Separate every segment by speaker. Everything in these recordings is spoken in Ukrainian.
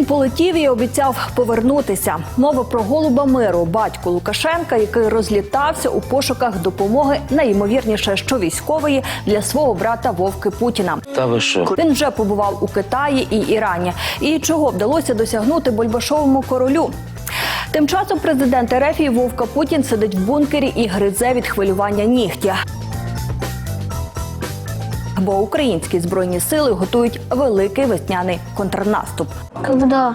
Speaker 1: Він полетів і обіцяв повернутися. Мова про голуба миру, батьку Лукашенка, який розлітався у пошуках допомоги, найімовірніше, що військової для свого брата Вовки Путіна.
Speaker 2: Та ви що?
Speaker 1: Він вже побував у Китаї і Ірані. І чого вдалося досягнути Больбашовому королю? Тим часом президент Ерефії Вовка Путін сидить в бункері і гризе від хвилювання нігтя. Бо українські збройні сили готують великий весняний контрнаступ.
Speaker 3: Когда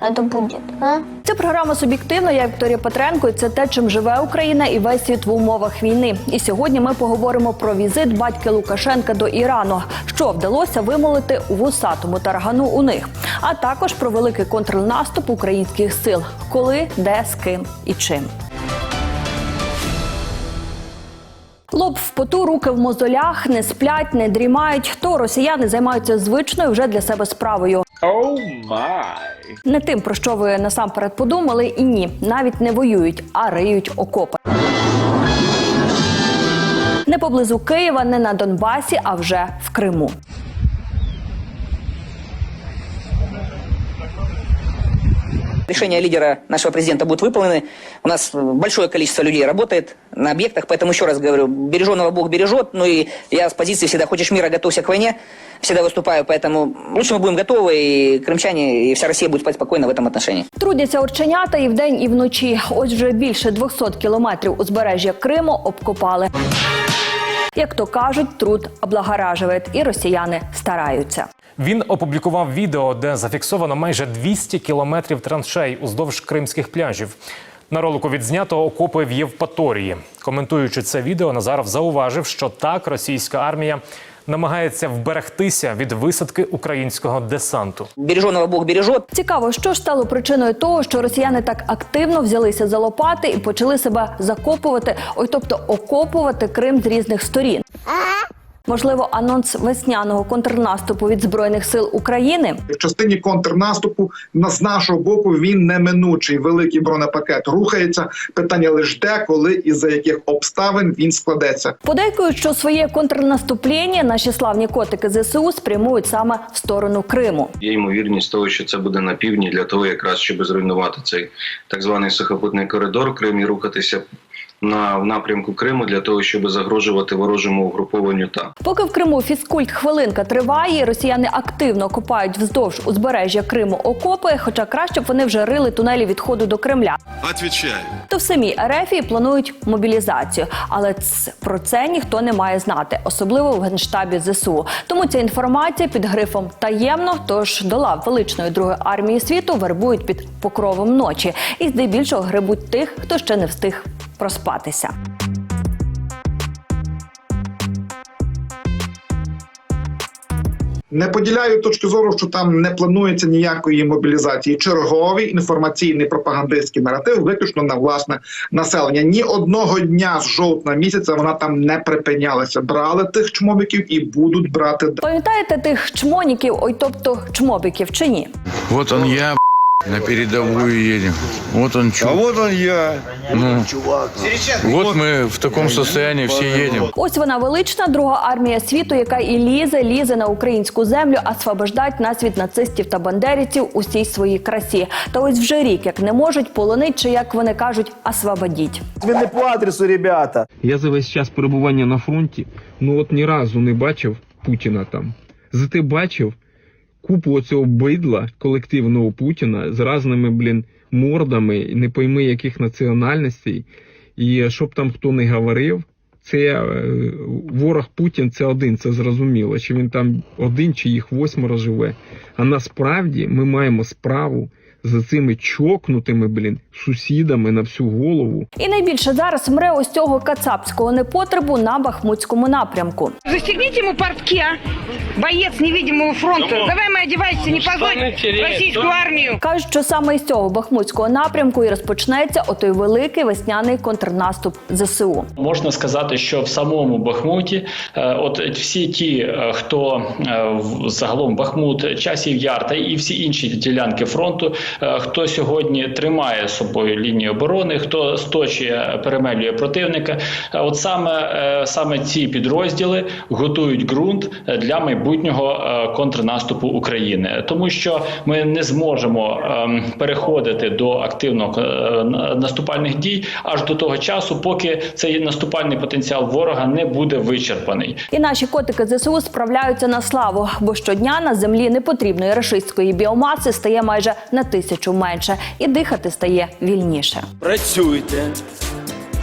Speaker 3: это будет, а?
Speaker 1: Це програма суб'єктивно. Я Вікторія Петренко. І це те, чим живе Україна і весь світ в умовах війни. І сьогодні ми поговоримо про візит батька Лукашенка до Ірану, що вдалося вимолити у вусатому таргану у них, а також про великий контрнаступ українських сил, коли, де, з ким і чим. Лоб в поту, руки в мозолях, не сплять, не дрімають. То росіяни займаються звичною вже для себе справою. Не тим, про що ви насамперед подумали, і ні, навіть не воюють, а риють окопи. Не поблизу Києва, не на Донбасі, а вже в Криму.
Speaker 4: Решения лидера нашего президента будут выполнены. У нас э, большое количество людей работает на объектах, поэтому еще раз говорю, береженого Бог бережет. Ну и я с позиции всегда хочешь мира, готовься к войне. Всегда выступаю, поэтому лучше мы будем готовы, и крымчане, и вся Россия будет спать спокойно в этом отношении.
Speaker 1: Трудяться оченята і вдень, і вночі. Ось вже більше 200 кілометрів узбережжя Криму обкопали. Як то кажуть, труд облагоражує, і росіяни стараються.
Speaker 5: Він опублікував відео, де зафіксовано майже 200 кілометрів траншей уздовж кримських пляжів. На ролику відзнято окопи в Євпаторії. Коментуючи це відео, Назаров зауважив, що так російська армія намагається вберегтися від висадки українського десанту.
Speaker 4: Береженого Бог бережет.
Speaker 1: Цікаво, що ж стало причиною того, що росіяни так активно взялися за лопати і почали себе закопувати, ой, тобто окопувати Крим з різних сторін. Можливо, анонс весняного контрнаступу від збройних сил України.
Speaker 6: в частині контрнаступу на з нашого боку він неминучий. Великий бронепакет рухається. Питання лише де, коли і за яких обставин він складеться.
Speaker 1: Подейкують, що своє контрнаступлення наші славні котики ЗСУ спрямують саме в сторону Криму.
Speaker 7: Є ймовірність того, що це буде на півдні для того, якраз щоб зруйнувати цей так званий сухопутний коридор Крим і рухатися на в напрямку Криму для того, щоб загрожувати ворожому угрупованню там.
Speaker 1: Поки в Криму фізкульт хвилинка триває, росіяни активно копають вздовж узбережжя Криму окопи, хоча краще б вони вже рили тунелі відходу до Кремля.
Speaker 8: Отвечаю.
Speaker 1: То в самій Ерефії планують мобілізацію, але ц- про це ніхто не має знати, особливо в генштабі ЗСУ. Тому ця інформація під грифом таємно. Тож до лав величної другої армії світу вербують під покровом ночі і здебільшого грибуть тих, хто ще не встиг проспатися.
Speaker 6: Не поділяю точки зору, що там не планується ніякої мобілізації. Черговий інформаційний пропагандистський наратив виключно на власне населення. Ні одного дня з жовтня місяця вона там не припинялася. Брали тих чмобіків і будуть брати.
Speaker 1: Пам'ятаєте тих чмоніків, ой, тобто чмобіків чи ні?
Speaker 9: Вот он я, б***ь, на передовую едем. Вот он чувак.
Speaker 8: А вот он я.
Speaker 9: Ну, вот мы в таком состоянии все едем.
Speaker 1: Ось вона велична друга армія світу, яка і лізе, лізе на українську землю, освобождать нас від нацистів та бандерівців усій своїй красі. Та ось вже рік, як не можуть полонить, чи як вони кажуть, освободіть.
Speaker 10: Він не по адресу, ребята.
Speaker 11: Я за весь час перебування на фронті, ну от ні разу не бачив Путіна там. Зате бачив купу оцього бидла колективного Путіна з разними, блін, мордами, не пойми яких національностей. І щоб там хто не говорив, це е, ворог Путін це один, це зрозуміло. Чи він там один, чи їх восьмеро живе. А насправді ми маємо справу з цими чокнутими, блін, сусідами на всю голову.
Speaker 1: І найбільше зараз мре ось цього кацапського непотребу на бахмутському напрямку.
Speaker 12: Застегните ему портки, а? Боец невидимого фронта. Давай, мы одевайся, не позорь российскую армию.
Speaker 1: Кажуть, що саме із цього бахмутського напрямку і розпочнеться отой великий весняний контрнаступ ЗСУ.
Speaker 13: Можна сказати, що в самому Бахмуті, е, от всі ті, е, хто е, загалом Бахмут, часів Яр та і всі інші ділянки фронту хто сьогодні тримає собою лінію оборони, хто сточує, перемелює противника. Е, От саме, е, саме ці підрозділи готують ґрунт е, для майбутнього е, контрнаступу України, тому що ми не зможемо ем, переходити до активно е, наступальних дій аж до того часу, поки цей наступальний потенціал ворога не буде вичерпаний.
Speaker 1: І наші котики ЗСУ справляються на славу, бо щодня на землі непотрібної рашистської біомаси стає майже на тисячу менше, і дихати стає вільніше.
Speaker 10: Працюйте.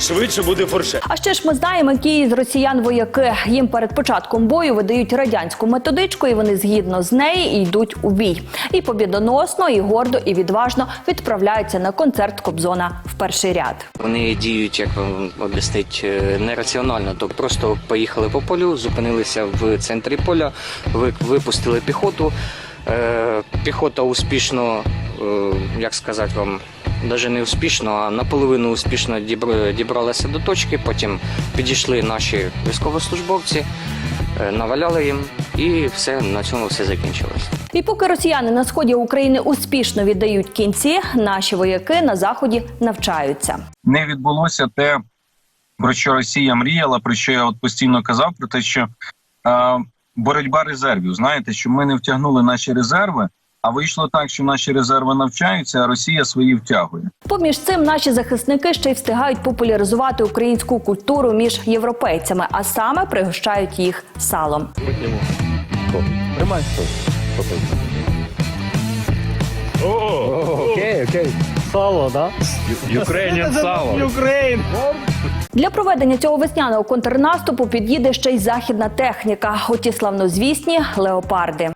Speaker 10: Швидше буде форше.
Speaker 1: А ще ж ми знаємо, які з росіян вояки їм перед початком бою видають радянську методичку, і вони згідно з неї йдуть у бій. І побідоносно, і гордо, і відважно відправляються на концерт Кобзона в перший ряд.
Speaker 2: Вони діють, як вам об'яснить, е, нераціонально. Тобто просто поїхали по полю, зупинилися в центрі поля, випустили піхоту. Е, Піхота успішно, е, як сказати вам, навіть не успішно, а наполовину успішно дібралася до точки. Потім підійшли наші військовослужбовці, е, наваляли їм, і все на цьому все закінчилось.
Speaker 1: І поки росіяни на сході України успішно віддають кінці, наші вояки на заході навчаються.
Speaker 8: не відбулося те, про що Росія мріяла, про що я от постійно казав, про те, що боротьба резервів. Знаєте, що ми не втягнули наші резерви, а вийшло так, що наші резерви навчаються, а Росія свої втягує.
Speaker 1: Поміж цим наші захисники ще й встигають популяризувати українську культуру між європейцями, а саме пригощають їх салом.
Speaker 10: Тримай Окей, окей. Сало, да?
Speaker 11: Ukrainian сало.
Speaker 10: Україн.
Speaker 1: Для проведення цього весняного контрнаступу під'їде ще й західна техніка. Оті славнозвісні леопарди.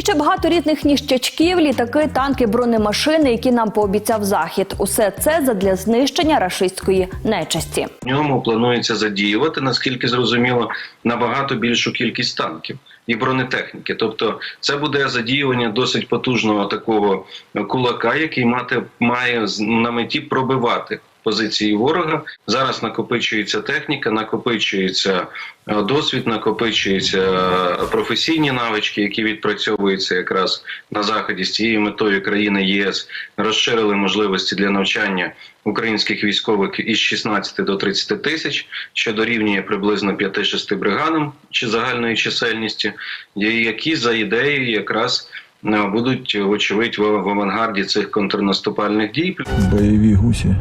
Speaker 1: І ще багато різних ніщачків, літаки, танки, бронемашини, які нам пообіцяв захід. Усе це задля знищення рашистської нечисті.
Speaker 7: В ньому планується задіювати, наскільки зрозуміло, набагато більшу кількість танків і бронетехніки. Тобто, це буде задіювання досить потужного такого кулака, який мати має на меті пробивати. Позиції ворога. Зараз накопичується техніка, накопичується е, досвід, накопичуються е, професійні навички, які відпрацьовуються якраз на заході. З цією метою країни ЄС розширили можливості для навчання українських військових із 16 до 30 тисяч, що дорівнює приблизно 5-6 бригадам чи загальної чисельності, які за ідеєю якраз е, будуть вочевидь в в авангарді цих контрнаступальних дій.
Speaker 9: Бойові гусі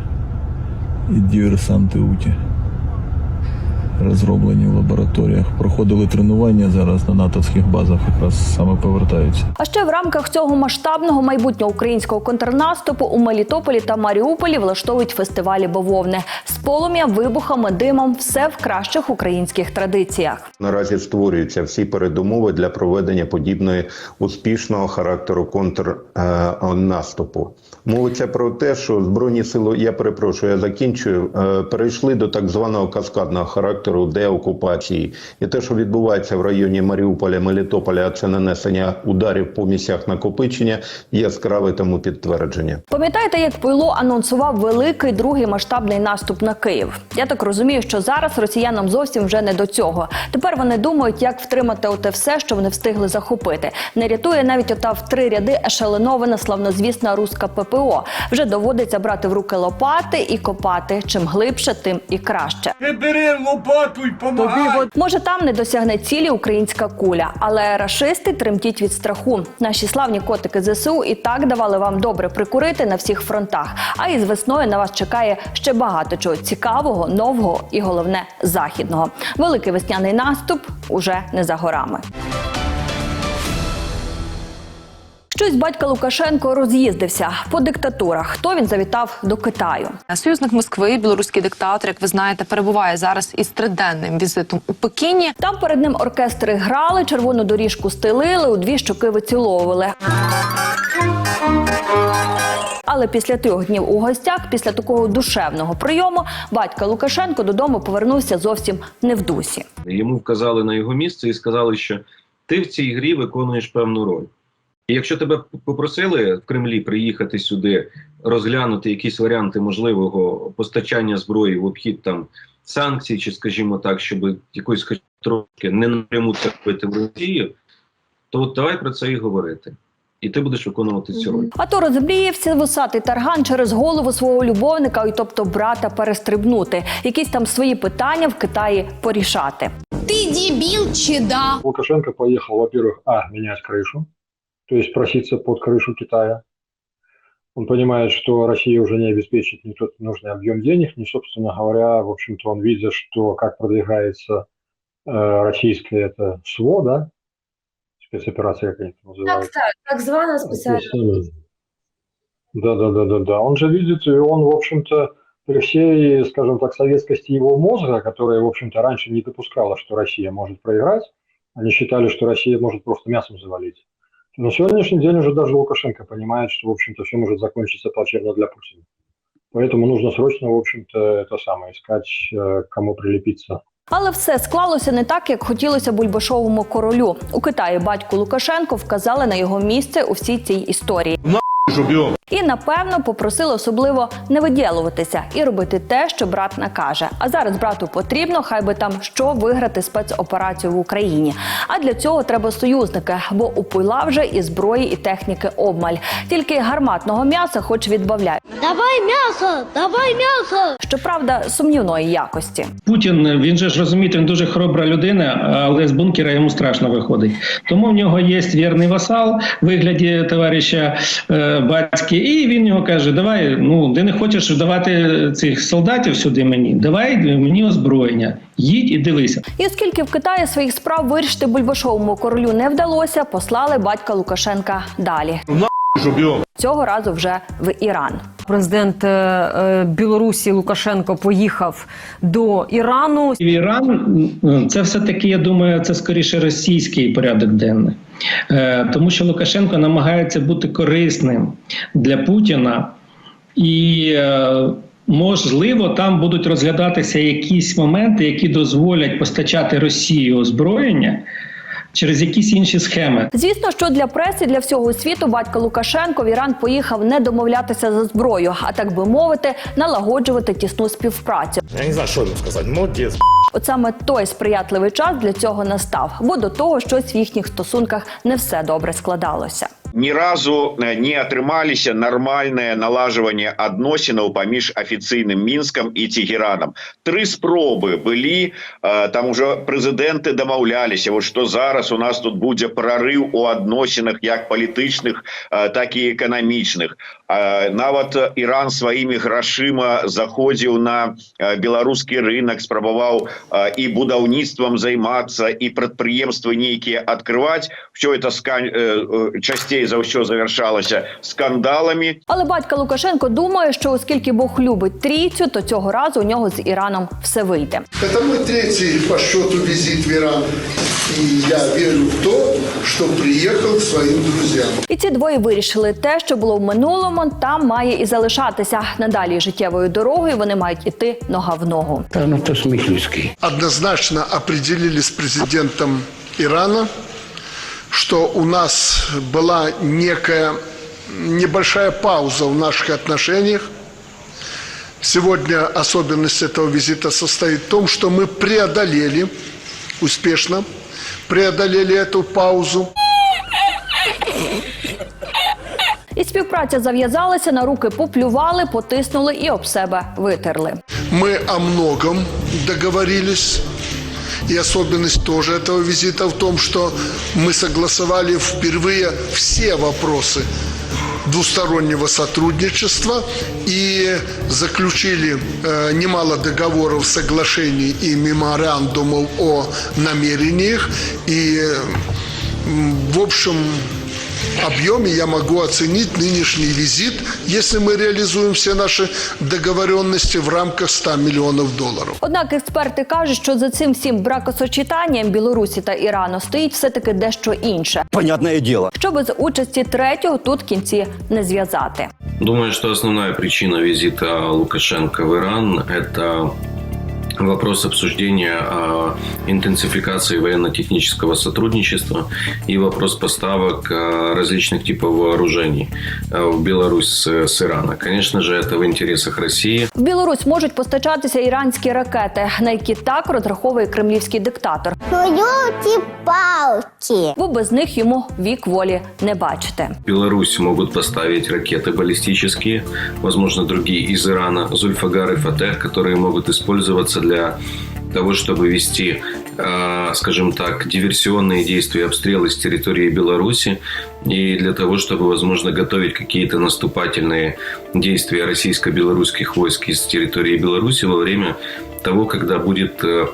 Speaker 9: і діверсанти Уті. Розроблені в лабораторіях. Проходили тренування зараз на натовських базах, якраз саме повертаються.
Speaker 1: А ще в рамках цього масштабного майбутнього українського контрнаступу у Мелітополі та Маріуполі влаштовують фестивалі бавовни з полум'ям, вибухами, димом все в кращих українських традиціях.
Speaker 14: Наразі створюються всі передумови для проведення подібної успішного характеру контрнаступу. Мовиться про те, що збройні сили, я перепрошую, я закінчую, е, перейшли до так званого каскадного характеру деокупації, і те, що відбувається в районі Маріуполя, Мелітополя, а це нанесення ударів по місцях накопичення, яскраве тому підтвердження.
Speaker 1: Пам'ятаєте, як Пуйло анонсував великий другий масштабний наступ на Київ? Я так розумію, що зараз росіянам зовсім вже не до цього. Тепер вони думають, як втримати оте все, що вони встигли захопити. Не рятує навіть ота в три ряди ешелонована славнозвісна руська ППО. Вже доводиться брати в руки лопати і копати. Чим глибше, тим і краще.
Speaker 10: Ти бери лопату й помагай.
Speaker 1: Може, там не досягне цілі українська куля, але рашисти тремтіть від страху. Наші славні котики ЗСУ і так давали вам добре прикурити на всіх фронтах. А із весною на вас чекає ще багато чого цікавого, нового і головне західного. Великий весняний наступ уже не за горами. Щось батька Лукашенко роз'їздився по диктатурах. Хто він завітав до Китаю?
Speaker 15: Союзник Москви, білоруський диктатор, як ви знаєте, перебуває зараз із триденним візитом у Пекіні.
Speaker 1: Там перед ним оркестри грали, червону доріжку стелили, у дві щоки виціловували. Але після трьох днів у гостях, після такого душевного прийому, батька Лукашенко додому повернувся зовсім не в дусі.
Speaker 7: Йому вказали на його місце і сказали, що ти в цій грі виконуєш певну роль. І якщо тебе попросили в Кремлі приїхати сюди, розглянути якісь варіанти можливого постачання зброї в обхід там санкцій, чи, скажімо так, щоб якось хоч трошки не напряму це робити в Росію, то от давай про це і говорити. І ти будеш виконувати цю роль.
Speaker 1: А то розмріявся вусатий тарган через голову свого любовника, і тобто брата перестрибнути, якісь там свої питання в Китаї порішати.
Speaker 15: Ти дебіл чи да?
Speaker 10: Лукашенко поехал, во-первых, а, менять крышу, то есть проситься под крышу Китая. Он понимает, что Россия уже не обеспечит ни тот нужный объем денег, ни, собственно говоря, в общем-то, он видит, что как продвигается э, российское это СВО, да, спецоперация, как они это называют.
Speaker 15: так, так звана
Speaker 10: Да, да, да, да, да. Он же видит, и он, в общем-то, при всей, скажем так, советскости его мозга, которая, в общем-то, раньше не допускала, что Россия может проиграть, они считали, что Россия может просто мясом завалить. На сегодняшний день уже даже Лукашенко понимает, что, в общем-то, все может закончиться плачевно для Путина. Поэтому нужно срочно, в общем-то, это самое, искать, э, к кому прилепиться.
Speaker 1: Але все склалося не так, як хотілося Бульбашовому королю. У Китаї батьку Лукашенко вказали на його місце у всій цій історії. І напевно попросили особливо не виділуватися і робити те, що брат накаже. А зараз брату потрібно, хай би там що виграти спецоперацію в Україні. А для цього треба союзники, бо у пила вже і зброї, і техніки обмаль. Тільки гарматного м'яса, хоч відбавляють.
Speaker 3: Давай м'ясо! Давай м'ясо!
Speaker 1: Щоправда, сумнівної якості.
Speaker 13: Путін він же ж розумієте, він дуже хоробра людина, але з бункера йому страшно виходить. Тому в нього є вірний васал в вигляді товариша е, батьки, і він його каже: Давай, ну ти не хочеш давати цих солдатів сюди мені, давай мені озброєння, їдь і дивися.
Speaker 1: І оскільки в Китаї своїх справ вирішити Бульбашовому королю не вдалося, послали батька Лукашенка далі. Цього разу вже в Іран.
Speaker 15: Президент е, Білорусі Лукашенко поїхав до Ірану.
Speaker 13: В Іран це все таки, я думаю, це скоріше російський порядок денний, Е, тому що Лукашенко намагається бути корисним для Путіна, і е, можливо там будуть розглядатися якісь моменти, які дозволять постачати Росії озброєння через якісь інші схеми.
Speaker 1: Звісно, що для преси, для всього світу батько Лукашенко в Іран поїхав не домовлятися за зброю, а так би мовити, налагоджувати тісну співпрацю.
Speaker 10: Я не знаю, що йому сказати. Молодець.
Speaker 1: От саме той сприятливий час для цього настав, бо до того щось в їхніх стосунках не все добре складалося.
Speaker 16: ні разу е, не атрымаліся нармальнае налажванне адносінаў паміж афіцыйным мінскам і цегеранам тры спробы былі э, там ужо прэзідэнты дамаўляліся вот што зараз у нас тут будзе прарыў у адносінах як палітычных э, так і эканамічных э, нават Іран сваімі грашыма заходзіў на э, беларускі рынок спрабаваў э, і будаўніцтвам займацца і прадпрыемствы нейкія адкрываць все это скан... э, э, часцей за ўсё завяршалася скандаламі
Speaker 1: Але батько Лукашенко думає, що оскільки Бог любить трійцю, то цього разу у нього з Іраном все вийде.
Speaker 17: Это мой третий по счету визит в Иран. И я верю в то, что приехал к своим друзьям.
Speaker 1: І ці двоє вирішили те, що було в минулому, там має і залишатися. Надалі життєвою дорогою вони мають іти нога в ногу.
Speaker 17: Однозначно определили с президентом Ирана, что у нас была некая небольшая пауза в наших отношениях. Сегодня особенность этого визита состоит в том, что мы преодолели успешно, преодолели эту паузу.
Speaker 1: І співпраця зав'язалася, на руки поплювали, потиснули і об себе витерли.
Speaker 17: Мы о многом договорились. И особенность тоже этого визита в том, что мы согласовали впервые все вопросы двустороннего сотрудничества и заключили э, немало договоров, соглашений и меморандумов о намерениях. И, м, в общем, объеме я могу оценить нынешний визит, если мы реализуем все наши договоренности в рамках 100 миллионов долларов.
Speaker 1: Однак експерти кажуть, що за цим всім бракосочетанням Білорусі та Ірану стоїть все таки дещо інше.
Speaker 10: Понятное дело.
Speaker 1: Що без участі третього тут кінці не зв'язати.
Speaker 7: Думаю, что основная причина визита Лукашенко в Иран – это вопрос обсуждения о интенсификации военно-технического сотрудничества и вопрос поставок э, различных типов вооружений э, в Беларусь с, с Ирана. Конечно же, это в интересах России.
Speaker 1: В Білорусь можуть постачатися іранські ракети, на які так розраховує кремлівський диктатор.
Speaker 3: палки
Speaker 1: Бо без них йому вік волі не бачите.
Speaker 7: В Беларусь могут поставить ракеты баллистические, возможно, другие из Ирана, Зульфагар и Фатех, которые могут использоваться для того, чтобы вести, э, скажем так, диверсионные действия, обстрелы с территории Беларуси и для того, чтобы, возможно, готовить какие-то наступательные действия российско-белорусских войск из территории Беларуси во время того, когда будет э,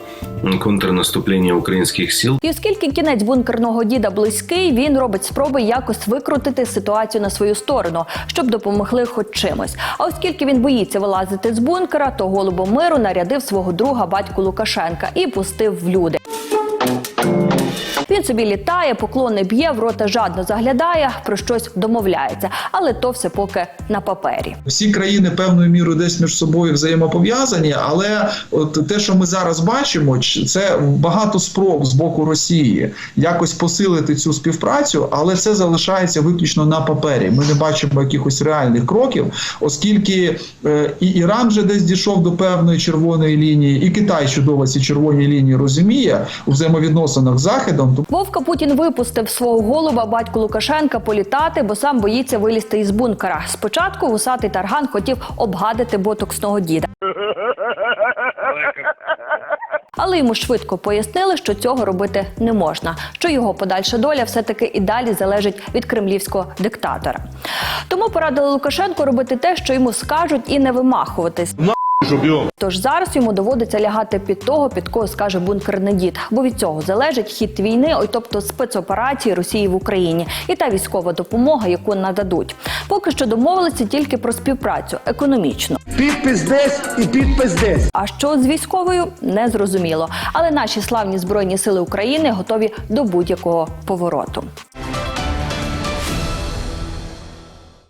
Speaker 7: контрнаступление украинских сил.
Speaker 1: І оскільки кінець бункерного діда близький, він робить спроби якось викрутити ситуацію на свою сторону, щоб допомогли хоч чимось. А оскільки він боїться вилазити з бункера, то голубомиру нарядив свого друга батьку Лукашенка і пустив в люди. Він собі літає, поклони б'є, в рота жадно заглядає, про щось домовляється, але то все поки на папері.
Speaker 18: Всі країни певною мірою десь між собою взаємопов'язані, але от те, що ми зараз бачимо, це багато спроб з боку Росії якось посилити цю співпрацю, але це залишається виключно на папері. Ми не бачимо якихось реальних кроків, оскільки е, і Іран вже десь дійшов до певної червоної лінії, і Китай чудово ці червоні лінії розуміє у взаємовідносинах з Заходом.
Speaker 1: Вовка Путін випустив свого голуба батьку Лукашенка політати, бо сам боїться вилізти із бункера. Спочатку вусатий тарган хотів обгадити ботоксного діда. Але йому швидко пояснили, що цього робити не можна, що його подальша доля все-таки і далі залежить від кремлівського диктатора. Тому порадили Лукашенку робити те, що йому скажуть, і не вимахуватись. Тож зараз йому доводиться лягати під того, під кого скаже бункерний дід, бо від цього залежить хід війни, ой, тобто спецоперації Росії в Україні і та військова допомога, яку нададуть. Поки що домовилися тільки про співпрацю економічно.
Speaker 19: Підпис десь і підпис десь.
Speaker 1: А що з військовою не зрозуміло. Але наші славні збройні сили України готові до будь-якого повороту.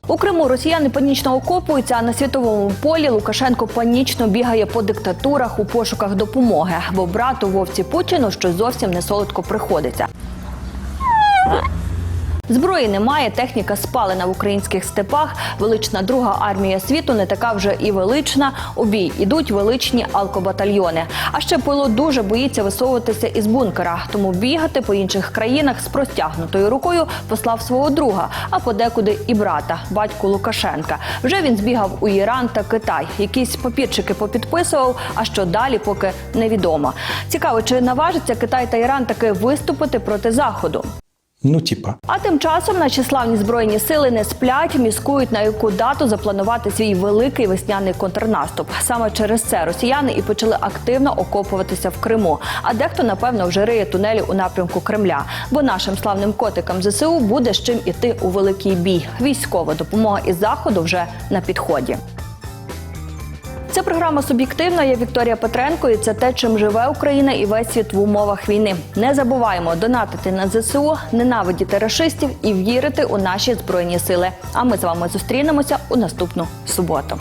Speaker 1: У Криму росіяни панічно окопуються, а на світовому полі Лукашенко панічно бігає по диктатурах у пошуках допомоги, бо брату вовці Путіну що зовсім не солодко приходиться. Зброї немає, техніка спалена в українських степах. Велична друга армія світу не така вже і велична. У бій ідуть величні алкобатальйони. А ще Пило дуже боїться висовуватися із бункера, тому бігати по інших країнах з простягнутою рукою послав свого друга, а подекуди і брата, батьку Лукашенка. Вже він збігав у Іран та Китай. Якісь папірчики попідписував. А що далі, поки невідомо. Цікаво, чи наважиться Китай та Іран таки виступити проти заходу.
Speaker 19: Ну, типа.
Speaker 1: А тим часом наші славні збройні сили не сплять, міскують на яку дату запланувати свій великий весняний контрнаступ. Саме через це росіяни і почали активно окопуватися в Криму. А дехто напевно вже риє тунелі у напрямку Кремля. Бо нашим славним котикам ЗСУ буде з чим іти у великий бій. Військова допомога із заходу вже на підході. Це програма суб'єктивна. Я Вікторія Петренко, і це те, чим живе Україна і весь світ в умовах війни. Не забуваємо донатити на ЗСУ, ненавидіти рашистів і вірити у наші збройні сили. А ми з вами зустрінемося у наступну суботу.